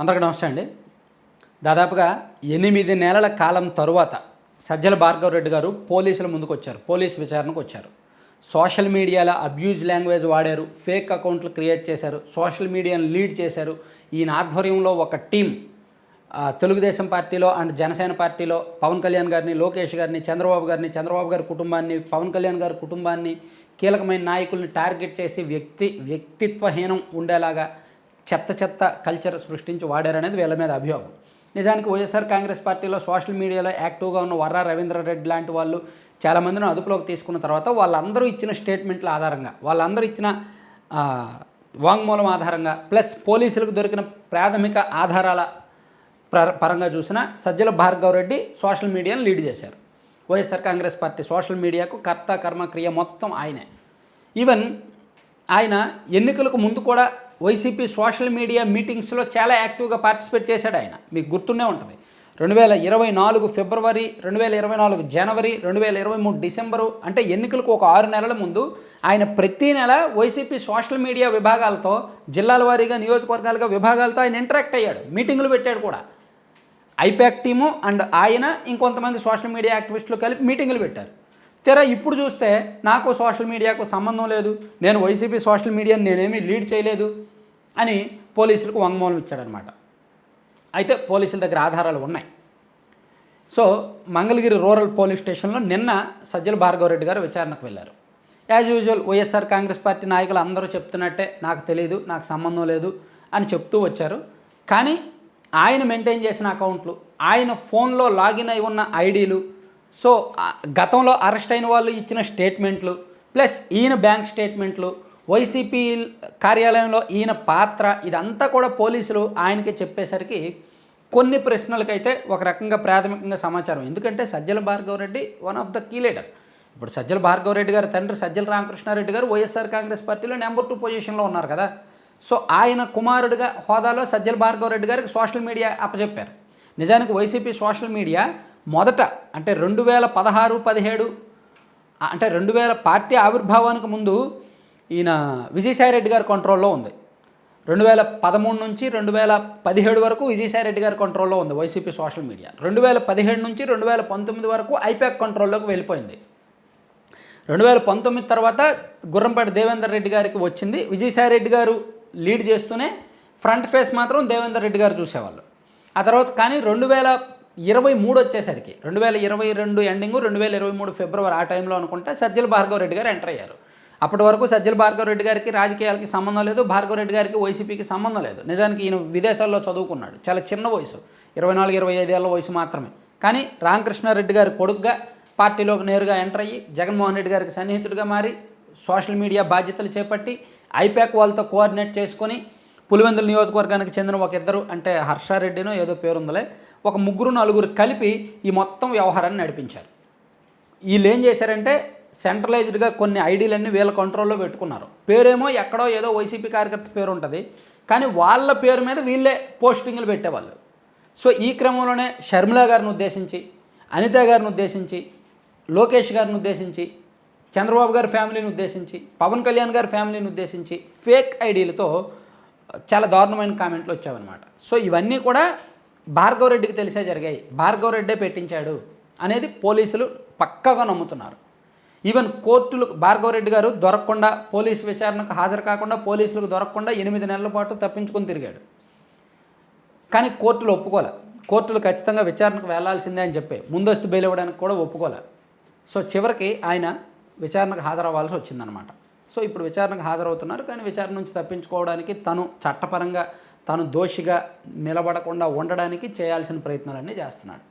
అందరికీ నమస్తే అండి. దాదాపుగా ఎనిమిది నెలల కాలం తరువాత సజ్జల భార్గవ్ రెడ్డి గారు పోలీసుల ముందుకు వచ్చారు పోలీస్ విచారణకు వచ్చారు. సోషల్ మీడియాలో అబ్యూజ్ లాంగ్వేజ్ వాడారు ఫేక్ అకౌంట్లు క్రియేట్ చేశారు సోషల్ మీడియాను లీడ్ చేశారు. ఈయన ఆధ్వర్యంలో ఒక టీం తెలుగుదేశం పార్టీలో అండ్ జనసేన పార్టీలో పవన్ కళ్యాణ్ గారిని లోకేష్ గారిని చంద్రబాబు గారిని చంద్రబాబు గారి కుటుంబాన్ని పవన్ కళ్యాణ్ గారి కుటుంబాన్ని కీలకమైన నాయకుల్ని టార్గెట్ చేసి వ్యక్తి వ్యక్తిత్వహీనం ఉండేలాగా చెత్త చెత్త కల్చర్ సృష్టించి వాడారనేది వీళ్ళ మీద అభియోగం. నిజానికి వైఎస్ఆర్ కాంగ్రెస్ పార్టీలో సోషల్ మీడియాలో యాక్టివ్గా ఉన్న వర్రా రవీంద్రారెడ్డి లాంటి వాళ్ళు చాలామందిని అదుపులోకి తీసుకున్న తర్వాత వాళ్ళందరూ ఇచ్చిన స్టేట్మెంట్ల ఆధారంగా వాళ్ళందరూ ఇచ్చిన వాంగ్మూలం ఆధారంగా ప్లస్ పోలీసులకు దొరికిన ప్రాథమిక ఆధారాల పరంగా చూసిన సజ్జల భార్గవ్ రెడ్డి సోషల్ మీడియాను లీడ్ చేశారు. వైఎస్ఆర్ కాంగ్రెస్ పార్టీ సోషల్ మీడియాకు కర్త కర్మ క్రియ మొత్తం ఆయనే. ఈవెన్ ఆయన ఎన్నికలకు ముందు కూడా వైసీపీ సోషల్ మీడియా మీటింగ్స్లో చాలా యాక్టివ్గా పార్టిసిపేట్ చేశాడు ఆయన. మీకు గుర్తునే ఉంటుంది. రెండు వేల ఇరవై నాలుగు ఫిబ్రవరి రెండు వేల ఇరవై నాలుగు జనవరి రెండు వేల ఇరవై మూడు డిసెంబరు అంటే ఎన్నికలకు ఒక ఆరు నెలల ముందు ఆయన ప్రతి నెల వైసీపీ సోషల్ మీడియా విభాగాలతో జిల్లాల వారీగా నియోజకవర్గాలుగా విభాగాలతో ఆయన ఇంటరాక్ట్ అయ్యాడు. మీటింగులు పెట్టాడు కూడా. ఐపాక్ టీము అండ్ ఆయన ఇంకొంతమంది సోషల్ మీడియా యాక్టివిస్టులు కలిపి మీటింగులు పెట్టారు. తెర ఇప్పుడు చూస్తే నాకు సోషల్ మీడియాకు సంబంధం లేదు. నేను వైసీపీ సోషల్ మీడియాని నేనేమీ లీడ్ చేయలేదు అని పోలీసులకు వంగమూలం ఇచ్చాడనమాట. అయితే పోలీసుల దగ్గర ఆధారాలు ఉన్నాయి. సో మంగళగిరి రూరల్ పోలీస్ స్టేషన్లో నిన్న సజ్జల భార్గవరెడ్డి గారు విచారణకు వెళ్ళారు. As usual YSR Congress party నాయకులు అందరూ చెప్తున్నట్టే నాకు తెలియదు నాకు సంబంధం లేదు అని చెప్తూ వచ్చారు. కానీ ఆయన మెయింటైన్ చేసిన అకౌంట్లు ఆయన ఫోన్లో లాగిన్ అయి ఉన్న ఐడీలు సో గతంలో అరెస్ట్ అయిన వాళ్ళు ఇచ్చిన స్టేట్మెంట్లు ప్లస్ ఈయన బ్యాంక్ స్టేట్మెంట్లు వైసీపీ కార్యాలయంలో ఈయన పాత్ర ఇదంతా కూడా పోలీసులు ఆయనకి చెప్పేసరికి కొన్ని ప్రశ్నలకైతే ఒక రకంగా ప్రాథమికంగా సమాచారం. ఎందుకంటే Sajjala Bhargava Reddy one of the key leader. ఇప్పుడు సజ్జల భార్గవ రెడ్డి గారి తండ్రి సజ్జల రామకృష్ణారెడ్డి గారు వైఎస్ఆర్ కాంగ్రెస్ పార్టీలో నెంబర్ టూ పొజిషన్లో ఉన్నారు కదా. సో ఆయన కుమారుడిగా హోదాలో సజ్జల భార్గవ రెడ్డి గారికి సోషల్ మీడియా అప్పచెప్పారు. నిజానికి వైసీపీ సోషల్ మీడియా మొదట అంటే రెండు వేల పదహారు పదిహేడు అంటే రెండు వేల పార్టీ ఆవిర్భావానికి ముందు ఈయన విజయసాయిరెడ్డి గారి కంట్రోల్లో ఉంది. రెండు వేల పదమూడు నుంచి రెండు వేల పదిహేడు వరకు విజయసాయిరెడ్డి గారి కంట్రోల్లో ఉంది వైసీపీ సోషల్ మీడియా. రెండు వేల పదిహేడు నుంచి రెండు వేల పంతొమ్మిది వరకు ఐపాక్ కంట్రోల్లోకి వెళ్ళిపోయింది. రెండు వేల పంతొమ్మిది తర్వాత గుర్రంపాటి దేవేందర్ రెడ్డి గారికి వచ్చింది. విజయసాయిరెడ్డి గారు లీడ్ చేస్తూనే ఫ్రంట్ ఫేస్ మాత్రం దేవేందర్ రెడ్డి గారు చూసేవాళ్ళు. ఆ తర్వాత కానీ రెండు వేల ఇరవై మూడు వచ్చేసరికి రెండు వేల ఇరవై రెండు ఎండింగ్ రెండు వేల ఇరవై మూడు ఫిబ్రవరి ఆ టైంలో అనుకుంటే సజ్జల భార్గవ రెడ్డి గారు ఎంటర్ అయ్యారు. అప్పటి వరకు సజ్జల భార్గవ రెడ్డి గారికి రాజకీయాలకి సంబంధం లేదు భార్గవ రెడ్డి గారికి వైసీపీకి సంబంధం లేదు. నిజానికి ఈయన విదేశాల్లో చదువుకున్నాడు చాలా చిన్న వయసు ఇరవై నాలుగు ఇరవై ఐదేళ్ళ వయసు మాత్రమే. కానీ రామకృష్ణారెడ్డి గారి కొడుకుగా పార్టీలోకి నేరుగా ఎంటర్ అయ్యి జగన్మోహన్ రెడ్డి గారికి సన్నిహితుడిగా మారి సోషల్ మీడియా బాధ్యతలు చేపట్టి ఐపాక్ వాళ్ళతో కోఆర్డినేట్ చేసుకొని పులివెందుల నియోజకవర్గానికి చెందిన ఒక ఇద్దరు అంటే హర్షారెడ్డినో ఏదో పేరుందలే ఒక ముగ్గురు నలుగురు కలిపి ఈ మొత్తం వ్యవహారాన్ని నడిపించారు. వీళ్ళు ఏం చేశారంటే సెంట్రలైజ్డ్గా కొన్ని ఐడీలన్నీ వీళ్ళ కంట్రోల్లో పెట్టుకున్నారు. పేరేమో ఎక్కడో ఏదో వైసీపీ కార్యకర్త పేరు ఉంటుంది కానీ వాళ్ళ పేరు మీద వీళ్ళే పోస్టింగ్లు పెట్టేవాళ్ళు. సో ఈ క్రమంలోనే షర్మిల గారిని ఉద్దేశించి అనిత గారిని ఉద్దేశించి లోకేష్ గారిని ఉద్దేశించి చంద్రబాబు గారి ఫ్యామిలీని ఉద్దేశించి పవన్ కళ్యాణ్ గారి ఫ్యామిలీని ఉద్దేశించి ఫేక్ ఐడీలతో చాలా దారుణమైన కామెంట్లు వచ్చావన్నమాట. సో ఇవన్నీ కూడా భార్గవ రెడ్డికి తెలిసే జరిగాయి. భార్గవ రెడ్డే పెట్టించాడు అనేది పోలీసులు పక్కాగా నమ్ముతున్నారు. ఈవెన్ కోర్టులు భార్గవ రెడ్డి గారు దొరకకుండా పోలీసు విచారణకు హాజరు కాకుండా పోలీసులకు దొరకకుండా ఎనిమిది నెలల పాటు తప్పించుకొని తిరిగాడు. కానీ కోర్టులు ఒప్పుకోలే. కోర్టులు ఖచ్చితంగా విచారణకు వెళ్ళాల్సిందే అని చెప్పే. ముందస్తు బెయిల్ ఇవ్వడానికి కూడా ఒప్పుకోలే. సో చివరికి ఆయన విచారణకు హాజరవ్వాల్సి వచ్చిందనమాట సో ఇప్పుడు విచారణకు హాజరవుతున్నారు. కానీ విచారణ నుంచి తప్పించుకోవడానికి తను చట్టపరంగా తను దోషిగా నిలబడకుండా ఉండడానికి చేయాల్సిన ప్రయత్నాలన్నీ చేస్తున్నాడు.